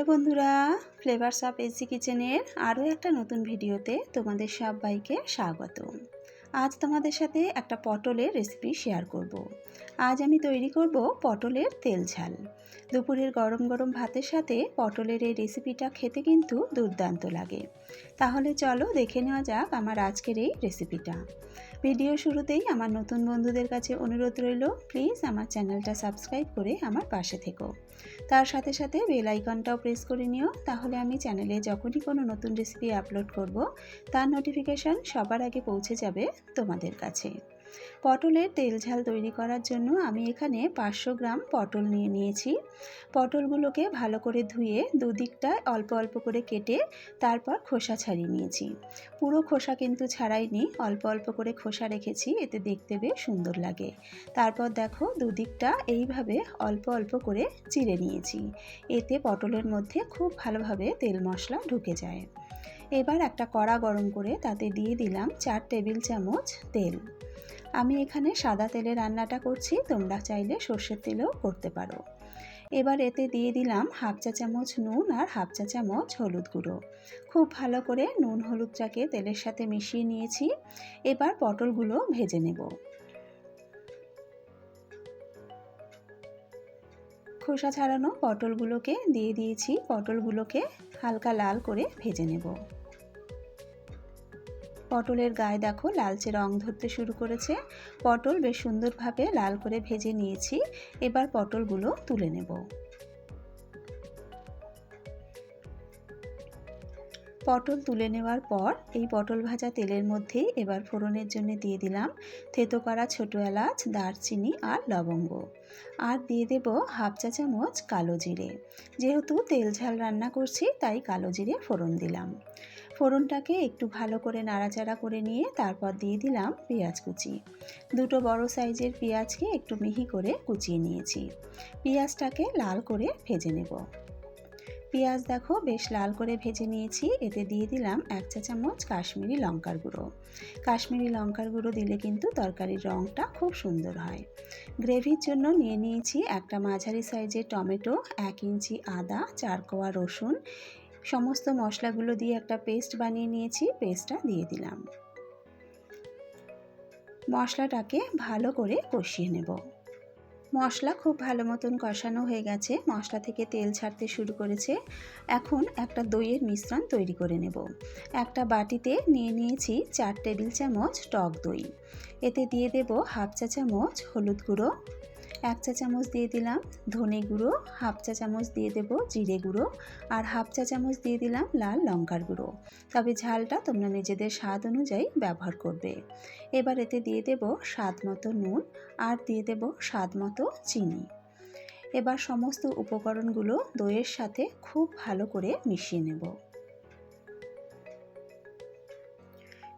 Hello বন্ধুরা flavours of AC কিচেনের আরও একটা নতুন ভিডিওতে তোমাদের সবাইকে স্বাগত। আজ তোমাদের সাথে একটা পটলের রেসিপি শেয়ার করব। আজ আমি তৈরি করব পটলের তেল ঝাল। দুপুরের গরম গরম ভাতের সাথে পটলের এই রেসিপিটা খেতে কিন্তু দুর্দান্ত লাগে। তাহলে চলো দেখে নেওয়া যাক আমার আজকের এই রেসিপিটা ভিডিও শুরুতেই আমার নতুন বন্ধুদের কাছে অনুরোধ রইল, প্লিজ আমার চ্যানেলটা সাবস্ক্রাইব করে আমার পাশে থেকো। তার সাথে সাথে বেল আইকনটাও প্রেস করে নিও, তাহলে আমি চ্যানেলে যখনই কোনো নতুন রেসিপি আপলোড করব, তার নোটিফিকেশান সবার আগে পৌঁছে যাবে তোমাদের কাছে। পটলের তেল ঝাল তৈরি করার জন্য আমি এখানে পাঁচশো গ্রাম পটল নিয়ে নিয়েছি। পটলগুলোকে ভালো করে ধুয়ে দুদিকটায় অল্প অল্প করে কেটে তারপর খোসা ছাড়িয়ে নিয়েছি। পুরো খোসা কিন্তু ছাড়াইনি, অল্প অল্প করে খোসা রেখেছি, এতে দেখতে বেশ সুন্দর লাগে। তারপর দেখো দুদিকটা এইভাবে অল্প অল্প করে চিড়ে নিয়েছি। এতে পটলের মধ্যে খুব ভালোভাবে তেল মশলা ঢুকে যায়। এবার একটা কড়া গরম করে তাতে দিয়ে দিলাম চার টেবিল চামচ তেল। আমি এখানে সাদা তেলে রান্নাটা করছি, তোমরা চাইলে সর্ষের তেলেও করতে পারো। এবার এতে দিয়ে দিলাম হাফ চা চামচ নুন আর হাফ চা চামচ হলুদ গুঁড়ো। খুব ভালো করে নুন হলুদটাকে তেলের সাথে মিশিয়ে নিয়েছি। এবার পটলগুলো ভেজে নেব। খোসা ছাড়ানো পটলগুলোকে দিয়ে দিয়েছি। পটলগুলোকে হালকা লাল করে ভেজে নেব। পটলের গায়ে দেখো লালচে রং ধরতে শুরু করেছে। পটল বেশ সুন্দরভাবে লাল করে ভেজে নিয়েছি। এবার পটলগুলো তুলে নেব। পটল তুলে নেওয়ার পর এই পটল ভাজা তেলের মধ্যেই এবার ফোড়নের জন্য দিয়ে দিলাম থেতো করা ছোটো এলাচ, দারচিনি আর লবঙ্গ। আর দিয়ে দেব হাফ চা চামচ কালো জিরে। যেহেতু তেল ঝাল রান্না করছি, তাই কালো জিরে ফোড়ন দিলাম। ফোড়নটাকে একটু ভালো করে নাড়াচাড়া করে নিয়ে তারপর দিয়ে দিলাম পেঁয়াজ কুচি। দুটো বড় সাইজের পেঁয়াজকে একটু মিহি করে কুচিয়ে নিয়েছি। পেঁয়াজটাকে লাল করে ভেজে নেব। পেঁয়াজ দেখো বেশ লাল করে ভেজে নিয়েছি। এতে দিয়ে দিলাম এক চা চামচ কাশ্মীরি লঙ্কার গুঁড়ো। কাশ্মীরি লঙ্কার গুঁড়ো দিলে কিন্তু তরকারির রঙটা খুব সুন্দর হয়। গ্রেভির জন্য নিয়ে নিয়েছি একটা মাঝারি সাইজের টমেটো, এক ইঞ্চি আদা, চার কোয়া রসুন সমস্ত মশলাগুলো দিয়ে একটা পেস্ট বানিয়ে নিয়েছি, পেস্টটা দিয়ে দিলাম। মশলাটাকে ভালো করে কষিয়ে নেব। মশলা খুব ভালো মতন কষানো হয়ে গেছে, মশলা থেকে তেল ছাড়তে শুরু করেছে। এখন একটা দইয়ের মিশ্রণ তৈরি করে নেব। একটা বাটিতে নিয়ে নিয়েছি চার টেবিল চামচ টক দই। এতে দিয়ে দেব হাফ চা চামচ হলুদ গুঁড়ো এক চা চামচ দিয়ে দিলাম ধনে গুঁড়ো, হাফ চা চামচ দিয়ে দেবো জিরে গুঁড়ো আর হাফ চা চামচ দিয়ে দিলাম লাল লঙ্কার গুঁড়ো। তবে ঝালটা তোমরা নিজেদের স্বাদ অনুযায়ী ব্যবহার করবে। এবার এতে দিয়ে দেব স্বাদ মতো নুন আর দিয়ে দেব স্বাদ মতো চিনি। এবার সমস্ত উপকরণগুলো দইয়ের সাথে খুব ভালো করে মিশিয়ে নেব।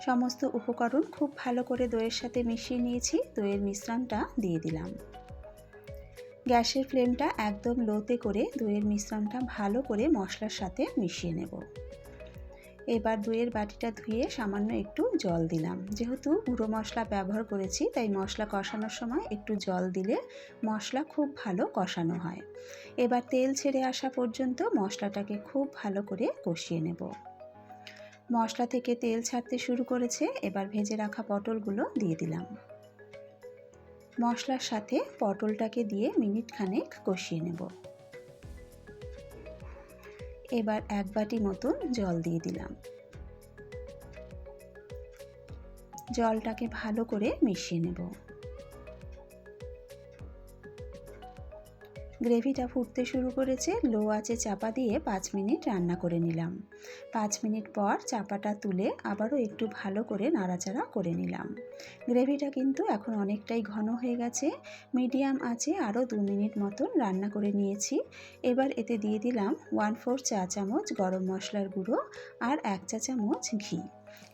সমস্ত উপকরণ খুব ভালো করে দইয়ের সাথে মিশিয়ে নিয়েছি। দইয়ের মিশ্রণটা দিয়ে দিলাম। গ্যাসের ফ্লেমটা একদম লোতে করে দইয়ের মিশ্রণটা ভালো করে মশলার সাথে মিশিয়ে নেব। এবার দইয়ের বাটিটা ধুয়ে সামান্য একটু জল দিলাম। যেহেতু গুঁড়ো মশলা ব্যবহার করেছি, তাই মশলা কষানোর সময় একটু জল দিলে মশলা খুব ভালো কষানো হয়। এবার তেল ছেড়ে আসা পর্যন্ত মশলাটাকে খুব ভালো করে কষিয়ে নেব। মশলা থেকে তেল ছাড়তে শুরু করেছে, এবার ভেজে রাখা পটলগুলো দিয়ে দিলাম। মশলার সাথে পটলটাকে দিয়ে মিনিট খানেক কষিয়ে নেব। এবার এক বাটি মতন জল দিয়ে দিলাম। জলটাকে ভালো করে মিশিয়ে নেব। গ্রেভিটা ফুটতে শুরু করেছে, লো আছে চাপা দিয়ে পাঁচ মিনিট রান্না করে নিলাম। পাঁচ মিনিট পর চাপাটা তুলে আবারও একটু ভালো করে নাড়াচাড়া করে নিলাম। গ্রেভিটা কিন্তু এখন অনেকটাই ঘন হয়ে গেছে, মিডিয়াম আছে আরও দু মিনিট মতন রান্না করে নিয়েছি। এবার এতে দিয়ে দিলাম ওয়ান ফোর চা চামচ গরম মশলার গুঁড়ো আর এক চা চামচ ঘি।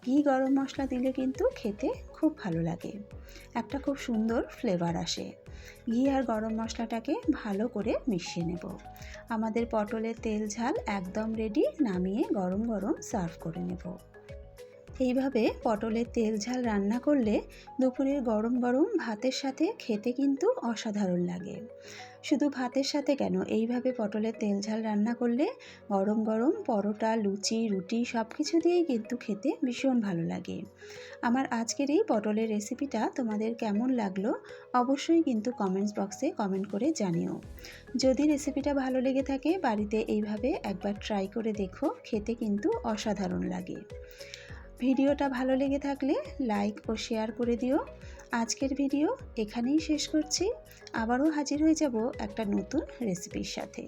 ঘি গরম মশলা দিলে কিন্তু খেতে খুব ভালো লাগে। একটা খুব সুন্দর ফ্লেভার আসে। ঘি আর গরম মশলাটাকে ভালো করে মিশিয়ে নেব। আমাদের পটলের তেল ঝাল একদম রেডি নামিয়ে গরম গরম সার্ভ করে নেব। এইভাবে পটলের তেল ঝাল রান্না করলে দুপুরের গরম গরম ভাতের সাথে খেতে কিন্তু অসাধারণ লাগে। শুধু ভাতের সাথে কেন? এইভাবে পটলের তেল ঝাল রান্না করলে গরম গরম পরোটা, লুচি, রুটি সব কিছু দিয়েই কিন্তু খেতে ভীষণ ভালো লাগে। আমার আজকের এই পটলের রেসিপিটা তোমাদের কেমন লাগল অবশ্যই কিন্তু কমেন্টস বক্সে কমেন্ট করে জানিও। যদি রেসিপিটা ভালো লেগে থাকে বাড়িতে এইভাবে একবার ট্রাই করে দেখো, খেতে কিন্তু অসাধারণ লাগে। ভিডিওটা ভালো লেগে থাকলে লাইক ও শেয়ার করে দিও। আজকের ভিডিও এখানেই শেষ করছি। আবারও হাজির হয়ে যাব একটা নতুন রেসিপির সাথে।